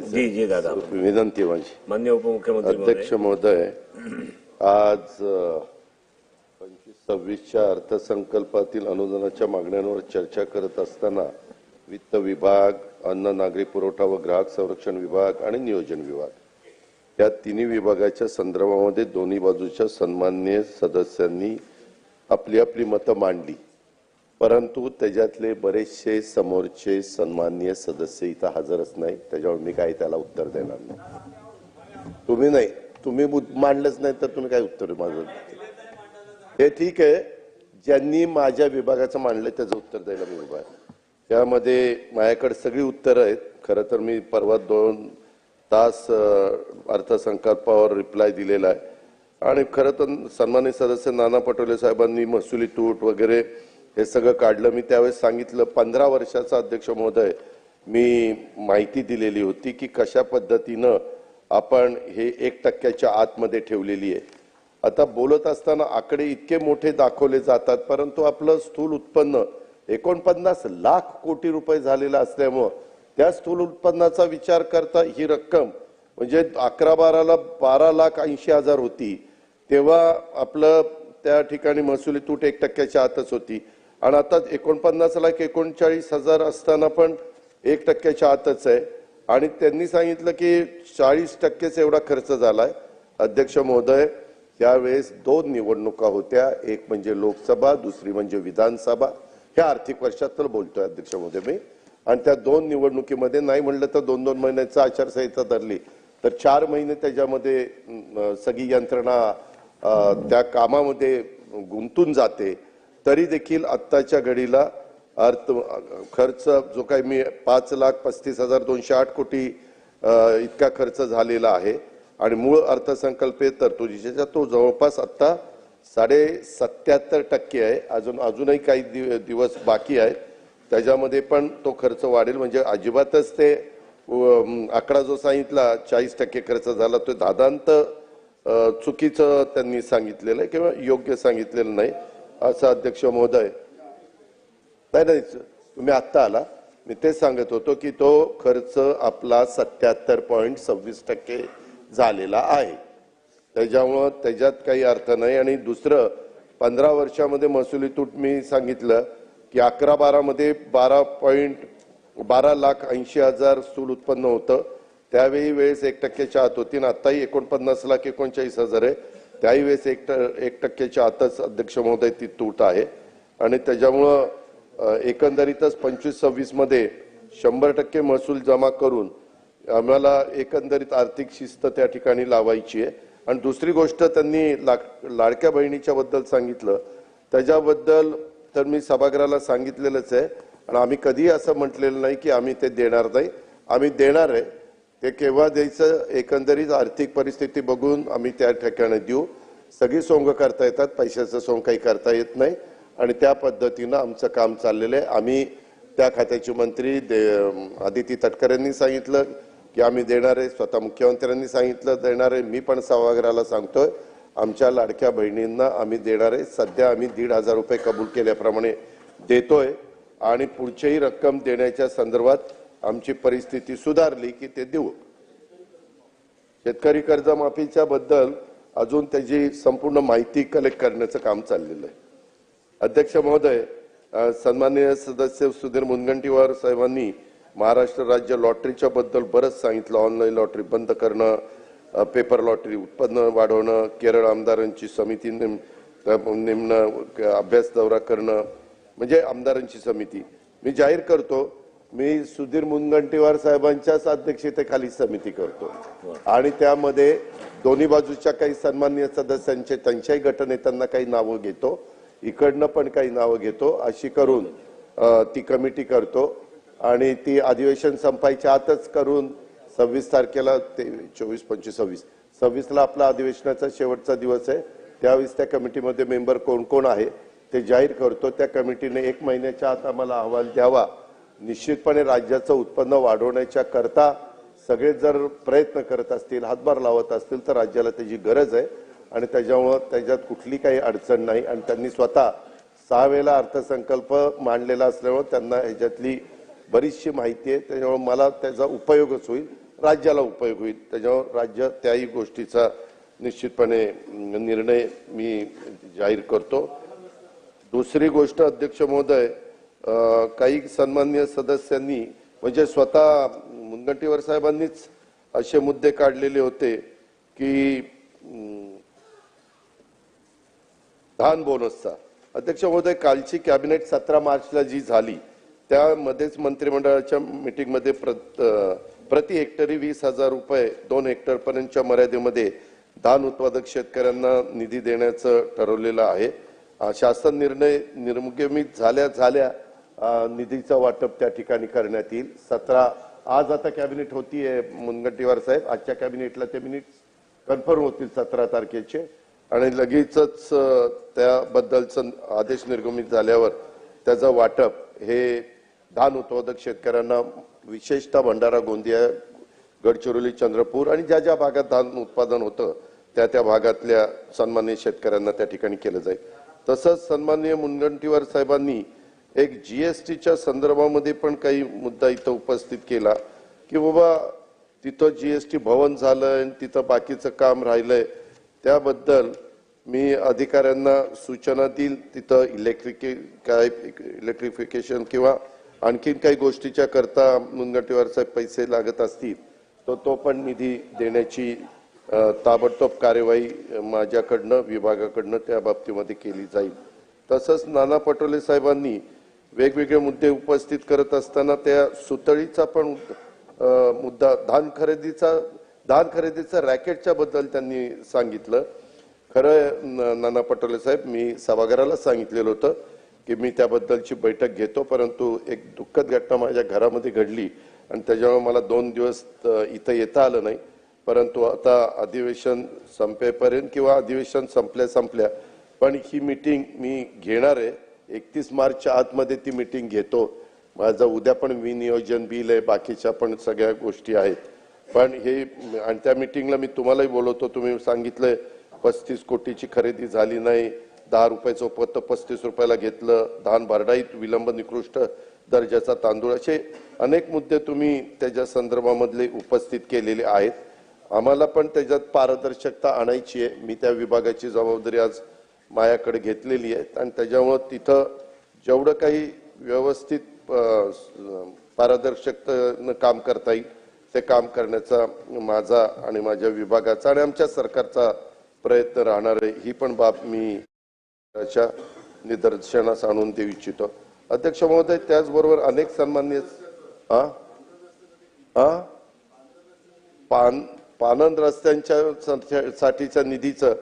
बोलायचं जी जी दादा विनंती माझी मान्य उपमुख्यमंत्री महोदय अध्यक्ष महोदय आज पंचवीस सव्वीसच्या अर्थसंकल्पातील अनुदानाच्या मागण्यांवर चर्चा करत असताना वित्त विभाग अन्न नागरी पुरवठा व ग्राहक संरक्षण विभाग आणि नियोजन विभाग या तिन्ही विभागाच्या संदर्भामध्ये दोन्ही बाजूच्या सन्माननीय सदस्यांनी आपली आपली मतं मांडली परंतु त्याच्यातले बरेचसे समोरचे सन्माननीय सदस्य इथं हजरच नाही त्याच्यावर मी काही त्याला उत्तर देणार नाही. तुम्ही नाही. तुम्ही मांडलंच नाही तर तुम्ही काय उत्तर माझं? हे ठीक आहे. ज्यांनी माझ्या विभागाचं मांडलं त्याचं उत्तर द्यायला मी उभा आहे. त्यामध्ये माझ्याकडे सगळी उत्तरं आहेत. खरं तर मी परवा दोन तास अर्थसंकल्पावर रिप्लाय दिलेला आहे. आणि खरं तर सन्मानित सदस्य नाना पटोले साहेबांनी महसुली तूट वगैरे हे सगळं काढलं. मी त्यावेळेस सांगितलं पंधरा वर्षाचा अध्यक्ष महोदय मी माहिती दिलेली होती की कशा पद्धतीनं आपण हे एक टक्क्याच्या आतमध्ये ठेवलेली आहे. आता बोलत असताना आकडे इतके मोठे दाखवले जातात परंतु आपलं स्थूल उत्पन्न एकोणपन्नास लाख कोटी रुपये झालेलं असल्यामुळं त्या स्थूल उत्पन्नाचा विचार करता ही रक्कम म्हणजे अकरा बाराला बारा लाख ऐंशी हजार होती. तेव्हा आपलं त्या ठिकाणी महसुली तूट एक टक्क्याच्या आतच होती. आणि आता एकोणपन्नास लाख एकोणचाळीस हजार असताना पण एक टक्क्याच्या आतच आहे. आणि त्यांनी सांगितलं की चाळीस टक्केच एवढा खर्च झालाय. अध्यक्ष महोदय त्यावेळेस दोन निवडणुका होत्या. एक म्हणजे लोकसभा दुसरी म्हणजे विधानसभा. ह्या आर्थिक वर्षात बोलतोय अध्यक्ष महोदय मी. आणि त्या दोन निवडणुकीमध्ये नाही म्हणलं तर दोन दोन महिन्याचा आचारसंहिता धरली. तर चार महिने त्याच्यामध्ये सगळी यंत्रणा त्या कामामध्ये गुंतून जाते. तरी देखील आत्ताच्या घडीला अर्थ खर्च जो काही मी पाच लाख पस्तीस हजार दोनशे आठ कोटी इतका खर्च झालेला आहे. आणि मूळ अर्थसंकल्पीय तरतुदीच्या तो जवळपास आत्ता साडे सत्याहत्तर टक्के आहे. अजून अजूनही काही दिव- दिवस बाकी आहेत. त्याच्यामध्ये पण तो खर्च वाढेल. म्हणजे अजिबातच ते आकडा जो सांगितला चाळीस टक्के खर्च झाला तो दादांत चुकीचं त्यांनी सांगितलेलं आहे किंवा योग्य सांगितलेलं नाही. असं अध्यक्ष महोदय. नाही नाही तुम्ही आत्ता आला. मी तेच सांगत होतो की तो खर्च आपला सत्याहत्तर पॉईंट सव्वीस टक्के झालेला आहे. त्याच्यामुळं त्याच्यात काही अर्थ नाही. आणि दुसरं पंधरा वर्षामध्ये महसुली तूट मी सांगितलं की अकरा बारामध्ये बारा पॉईंट बारा लाख ऐंशी हजार स्थूल उत्पन्न होतं. त्यावेळी वेळेस एक टक्क्याच्या आत होती आणि आत्ताही एकोणपन्नास लाख एकोणचाळीस हजार आहे. त्याही वेळेस एक एक टक्क्याच्या आतच अध्यक्ष महोदय ती तूट आहे. आणि त्याच्यामुळं एकंदरीतच पंचवीस सव्वीसमध्ये शंभर टक्के महसूल जमा करून आम्हाला एकंदरीत आर्थिक शिस्त त्या ठिकाणी लावायची आहे. आणि दुसरी गोष्ट त्यांनी लाक लाडक्या बहिणीच्या बद्दल सांगितलं. त्याच्याबद्दल तर मी सभागृहाला सांगितलेलंच आहे. आणि आम्ही कधीही असं म्हटलेलं नाही की आम्ही ते देणार नाही. आम्ही देणार आहे. ते केव्हा द्यायचं एकंदरीत आर्थिक परिस्थिती बघून आम्ही त्या ठिकाणी देऊ. सगळी सोंग करता येतात पैशाचं सोंग काही करता येत नाही. आणि त्या पद्धतीनं आमचं काम चाललेलं आहे. आम्ही त्या खात्याचे मंत्री दे आदिती तटकरेंनी सांगितलं की आम्ही देणार आहे स्वतः मुख्यमंत्र्यांनी सांगितलं देणार आहे. मी पण सभागृहाला सांगतोय आमच्या लाडक्या बहिणींना आम्ही देणार आहे. सध्या आम्ही दीड हजार रुपये कबूल केल्याप्रमाणे देतोय. आणि पुढचीही रक्कम देण्याच्या संदर्भात आमची परिस्थिती सुधारली की ते देऊ. शेतकरी कर्जमाफीच्या बद्दल अजून त्याची संपूर्ण माहिती कलेक्ट करण्याचं काम चाललेलं आहे. अध्यक्ष महोदय सन्माननीय सदस्य सुधीर मुनगंटीवार साहेबांनी महाराष्ट्र राज्य लॉटरीच्या बद्दल बरंच सांगितलं. ऑनलाईन लॉटरी बंद करणं पेपर लॉटरी उत्पन्न वाढवणं केरळ आमदारांची समिती नेम नेमणं अभ्यास दौरा करणं म्हणजे आमदारांची समिती. मी जाहीर करतो मी सुधीर मुनगंटीवार साहेबांच्याच अध्यक्षतेखाली समिती करतो. आणि त्यामध्ये दोन्ही बाजूच्या काही सन्माननीय सदस्यांचे त्यांच्याही गटनेत्यांना काही नावं घेतो. इकडनं पण काही नावं घेतो. अशी करून ती कमिटी करतो. आणि ती अधिवेशन संपायच्या आतच करून सव्वीस तारखेला ते चोवीस पंचवीस सव्वीस सव्वीसला आपला अधिवेशनाचा शेवटचा दिवस आहे. त्यावेळेस त्या कमिटीमध्ये मेंबर कोण कोण आहे ते जाहीर करतो. त्या कमिटीने एक महिन्याच्या आत आम्हाला अहवाल द्यावा. निश्चितपणे राज्याचं उत्पन्न वाढवण्याच्या करता सगळे जर प्रयत्न करत असतील हातभार लावत असतील तर राज्याला त्याची गरज आहे. आणि त्याच्यामुळं त्याच्यात कुठली काही अडचण नाही. आणि त्यांनी स्वतः सहा वेळेला अर्थसंकल्प मांडलेला असल्यामुळे त्यांना ह्याच्यातली बरीचशी माहिती आहे. त्याच्यामुळे मला त्याचा उपयोगच होईल. राज्याला उपयोग होईल. त्याच्यामुळं राज्य त्याही गोष्टीचा निश्चितपणे निर्णय मी जाहीर करतो. दुसरी गोष्ट अध्यक्ष महोदय काही सन्मान्य सदस्यांनी म्हणजे स्वतः मुनगंटीवार साहेबांनीच असे मुद्दे काढलेले होते की धान बोनसचा अध्यक्ष महोदय कालची कॅबिनेट सतरा मार्चला जी झाली त्यामध्येच मंत्रिमंडळाच्या मीटिंगमध्ये प्रत- प्रति हेक्टरी वीस हजार रुपये दोन हेक्टरपर्यंतच्या मर्यादेमध्ये धान उत्पादक शेतकऱ्यांना निधी देण्याचं ठरवलेलं आहे. शासन निर्णय निर्मुगमित झाल्या झाल्या निधीचं वाटप त्या ठिकाणी करण्यात येईल. सतरा आज आता कॅबिनेट होतीये मुनगंटीवार साहेब. आजच्या कॅबिनेटला ते मिनिट कन्फर्म होतील सतरा तारखेचे. आणि लगेचच त्याबद्दलचं आदेश निर्गमित झाल्यावर त्याचं वाटप हे धान उत्पादक शेतकऱ्यांना विशेषतः भंडारा गोंदिया गडचिरोली चंद्रपूर आणि ज्या ज्या भागात धान उत्पादन होतं त्या त्या भागातल्या सन्मान्य शेतकऱ्यांना त्या ठिकाणी केलं जाईल. तसंच सन्माननीय मुनगंटीवार साहेबांनी एक जी एस टीच्या संदर्भामध्ये पण काही मुद्दा इथं उपस्थित केला की बाबा तिथं जी एस टी भवन झालं आणि तिथं बाकीचं काम राहिलंय त्याबद्दल मी अधिकाऱ्यांना सूचना देईल. तिथं इलेक्ट्रिके काय इलेक्ट्रिफिकेशन किंवा आणखीन काही गोष्टीच्या करता मुनगंटीवार साहेब पैसे लागत असतील तर तो पण निधी देण्याची ताबडतोब कार्यवाही माझ्याकडनं विभागाकडनं त्या बाबतीमध्ये केली जाईल. तसंच नाना पटोले साहेबांनी वेगवेगळे मुद्दे उपस्थित करत असताना त्या सुतळीचा पण मुद्दा धान खरेदीचा धान खरेदीचा रॅकेटच्या बद्दल त्यांनी सांगितलं. खरं नाना पटोले साहेब मी सभागृहाला सांगितलेलं होतं की मी त्याबद्दलची बैठक घेतो परंतु एक दुःखद घटना माझ्या घरामध्ये घडली आणि त्याच्यामुळे मला दोन दिवस इथं येता आलं नाही. परंतु आता अधिवेशन संपेपर्यंत किंवा अधिवेशन संपल्या संपल्या पण ही मीटिंग मी घेणार आहे. एकतीस मार्चच्या आतमध्ये ती मीटिंग घेतो. माझं उद्या पण विनियोजन बिल आहे बाकीच्या पण सगळ्या गोष्टी आहेत. पण हे आणि त्या मिटिंगला मी तुम्हालाही बोलवतो तुम्ही सांगितलंय पस्तीस कोटीची खरेदी झाली नाही दहा रुपयाचं उपत पस्तीस रुपयाला घेतलं धान भरडाईत विलंब निकृष्ट दर्जाचा तांदूळ असे अनेक मुद्दे तुम्ही त्याच्या संदर्भामधले उपस्थित केलेले आहेत. आम्हाला पण त्याच्यात पारदर्शकता आणायची आहे. मी त्या विभागाची जबाबदारी आज मायाकडे घेतलेली आहेत आणि त्याच्यामुळं तिथं जेवढं काही व्यवस्थित पारदर्शकतेनं काम करता येईल ते काम करण्याचा माझा आणि माझ्या विभागाचा आणि आमच्या सरकारचा प्रयत्न राहणार आहे. ही पण बाब मी अशा निदर्शनास आणून देऊ इच्छितो. अध्यक्ष महोदय त्याचबरोबर अनेक सन्मान्य हा हा पान पानन रस्त्यांच्या साठीच्या निधीचं